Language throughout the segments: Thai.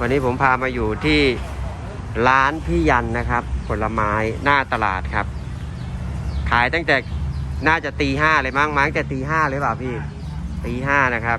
วันนี้ผมพามาอยู่ที่ร้านพี่ยันนะครับ ผลไม้หน้าตลาดครับ ขายตั้งแต่น่าจะตีห้าเลยมั้งมั้งแต่ตีห้าเลยเปล่าพี่ตีห้านะครับ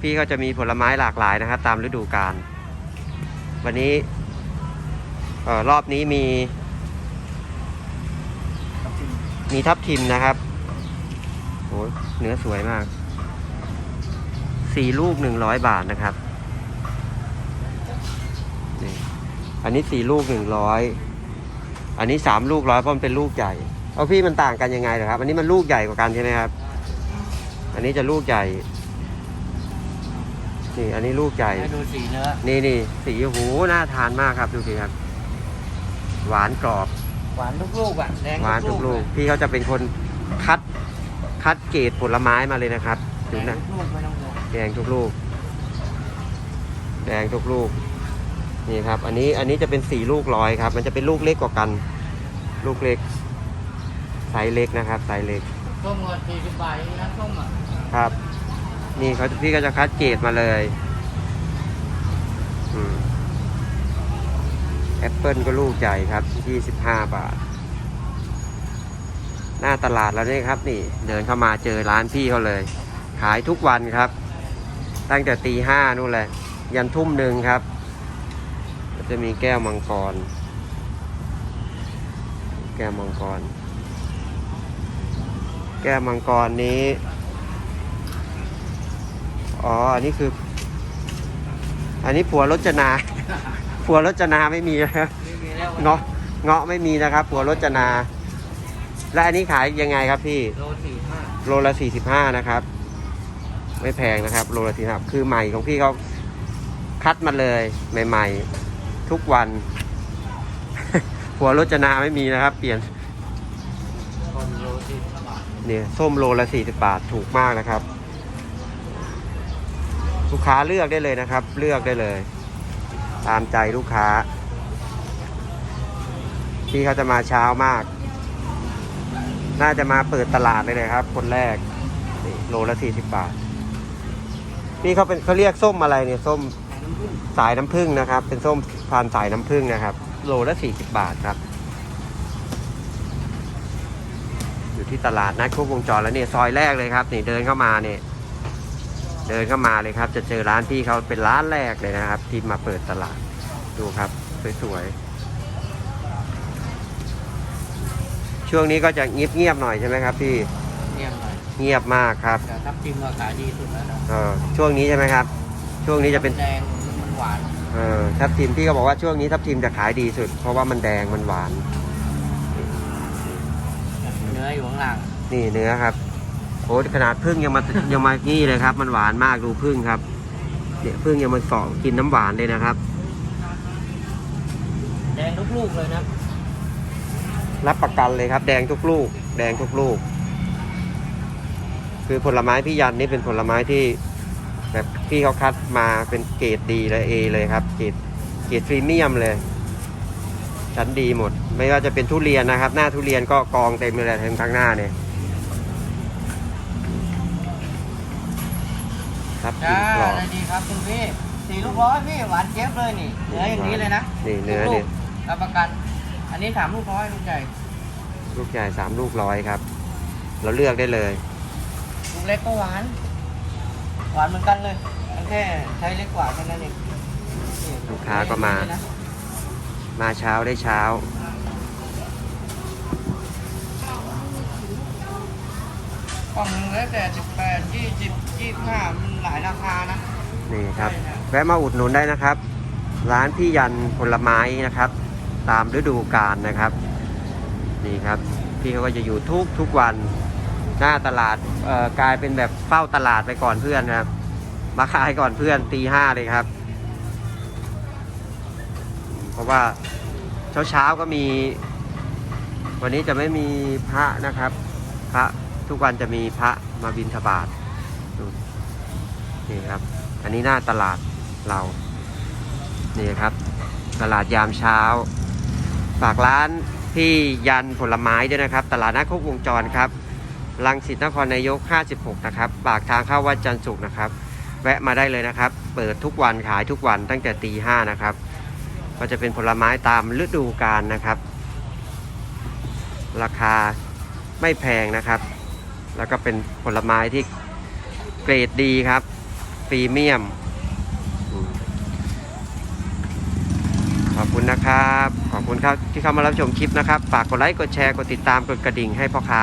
พี่ก็จะมีผลไม้หลากหลายนะครับ ตามฤดูกาลวันนี้เออรอบนี้มี มีทับทิมนะครับโอ้ยเนื้อสวยมาก สี่ลูกหนึ่งร้อยบาทนะครับนี่อันนี้สี่ลูกหนึ่งร้อยอันนี้สามลูกร้อยเพราะมันเป็นลูกใหญ่ เอาพี่มันต่างกันยังไงเหรอครับ อันนี้มันลูกใหญ่กว่ากันใช่ไหมครับ อันนี้จะลูกใหญ่ นี่อันนี้ลูกใหญ่ ให้ดูสีเนื้อ นี่นี่สีหูน่าทานมากครับดูสิครับ หวานกรอบ หวานทุกลูกอะแดงหวานทุกลูกเยพี่เขาจะเป็นคนคัดคัดเกรดผลไม้มาเลยนะครับแดดูงนะทุกลูกไม่ต้องห่วงแดงทุกลูก แดงทุกลูก นี่ครับ อันนี้อันนี้จะเป็นสี่ลูกร้อยครับ มันจะเป็นลูกเล็กกว่ากัน ลูกเล็กไซส์เล็กนะครับไซส์เล็กส้มเงินสี่สิบบาทเองนะส้มอะครับ นี่เขาพี่ก็จะคัดเกรดมาเลยอืมแอปเปิลก็ลูกใหญ่ครับยี่สิบห้าบาท หน้าตลาดแล้วนี่ครับ นี่ เดินเข้ามาเจอร้านพี่เขาเลย ขายทุกวันครับ ตั้งแต่ตีห้านู่นเลยยันทุ่มหนึ่งครับก็จะมีแก้วมังกร แก้วมังกร แก้วมังกรนี้ อ๋อ อันนี้คือ อันนี้ผัวรจนา ผัวรจนาไม่มีนะครับไม่มีแล้วเงาะเงาะไม่มีนะครับ ผัวรจนา และอันนี้ขายยังไงครับพี่ โลสี่ห้าโลละสี่สิบห้านะครับ ไม่แพงนะครับ โลละสี่สิบคือใหม่ของพี่เขาคัดมาเลยใหม่ ๆ ทุกวันผัวรจนาไม่มีนะครับ เปลี่ยนคนโลสี่สิบบาทเนี่ยส้มโลละสี่สิบบาทถูกมากนะครับ ลูกค้าเลือกได้เลยนะครับ เลือกได้เลย ตามใจลูกค้าที่เขาจะมาเช้ามาก น่าจะมาเปิดตลาดเลยนะครับ คนแรก โลละสี่สิบบาท นี่เขาเป็นเขาเรียกส้มอะไรเนี่ยส้มสายน้ำผึ้งนะครับ เป็นส้มพันสายน้ำผึ้งนะครับ โลละสี่สิบบาทครับ อยู่ที่ตลาดนัดครบวงจรแล้วเนี่ยซอยแรกเลยครับนี่เดินเข้ามาเนี่ยเดินเข้ามาเลยครับ จะเจอร้านพี่เขาเป็นร้านแรกเลยนะครับ ที่มาเปิดตลาดดูครับสวยๆช่วงนี้ก็จะเงียบๆหน่อยใช่ไหมครับพี่เงียบ เงียบมากครับแต่ทับทิมก็ขายดีสุดแล้วนะเออช่วงนี้ใช่ไหมครับ ช่วงนี้จะเป็นแดงมันหวานเออทับทิมพี่ก็บอกว่าช่วงนี้ทับทิมจะขายดีสุด เพราะว่ามันแดงมันหวาน เนื้ออยู่ข้างล่างนี่เนื้อครับโอ้ขนาดพึ่งยังมายังมานี่เลยครับ มันหวานมากดูพึ่งครับเนี่ยพึ่งยังมาเกาะกินน้ำหวานเลยนะครับ แดงทุกลูกเลยนะ รับประกันเลยครับ แดงทุกลูก แดงทุกลูก คือผลไม้พี่ยันนี่เป็นผลไม้ที่ แบบพี่เขาคัดมาเป็นเกรดดีเลยเอเลยครับ เกรดเกรดพรีเมียมเลย ชั้นดีหมด ไม่ว่าจะเป็นทุเรียนนะครับ หน้าทุเรียนก็กองเต็มเลยทั้งข้างหน้าเนี่ยครับกิจ้านกรอบอะไรดีครับคุณพี่สี่ลูกร้อยพี่หวานเจี๊ยบเลยนี่เนื้ออย่างนี้เลยนะนี่เนื้อทุกลูเนี่ยกรับประกัน อันนี้สามลูกร้อยลูกใหญ่ลูกใหญ่สามลูกร้อยครับ เราเลือกได้เลยลูก เล็กก็หวาน หวานเหมือนกันเลยมันแค่ใช้เล็กกว่าแค่นั้นเองนี่ลูกค้าก็มานะมาเช้าได้เช้า กล่องหนึงแล้วแต่สิบแปดยี่สิบยี่สิบห้ามันหลายราคานะ นี่ครับ แวะมาอุดหนุนได้นะครับ ร้านพี่ยันผลไม้นะครับ ตามฤดูกาลนะครับ นี่ครับ พี่เขาก็จะอยู่ทุกทุกวัน หน้าตลาดกลายเป็นแบบเฝ้าตลาดไปก่อนเพื่อนครับ มาขายก่อนเพื่อนตีห้าเลยครับ เพราะว่าเช้าเช้าก็มี วันนี้จะไม่มีพระนะครับ พระทุกวันจะมีพระมาบิณฑบาตดูนี่ครับ อันนี้หน้าตลาดเรา นี่ครับ ตลาดยามเช้า ฝากร้านพี่ยันผลไม้ด้วยนะครับ ตลาดนัดครบวงจรครับ ลังสิตนครนายก 56 นะครับ ปากทางเข้าวัดจันทร์สุขนะครับ แวะมาได้เลยนะครับ เปิดทุกวันขายทุกวันตั้งแต่ตีห้านะครับ ก็จะเป็นผลไม้ตามฤดูกาลนะครับ ราคาไม่แพงนะครับ แล้วก็เป็นผลไม้ที่เกรดดีครับพรีเมียม ขอบคุณนะครับ ขอบคุณครับที่เข้ามารับชมคลิปนะครับ ฝากกดไลค์ กดแชร์ กดติดตาม กดกระดิ่งให้พ่อค้า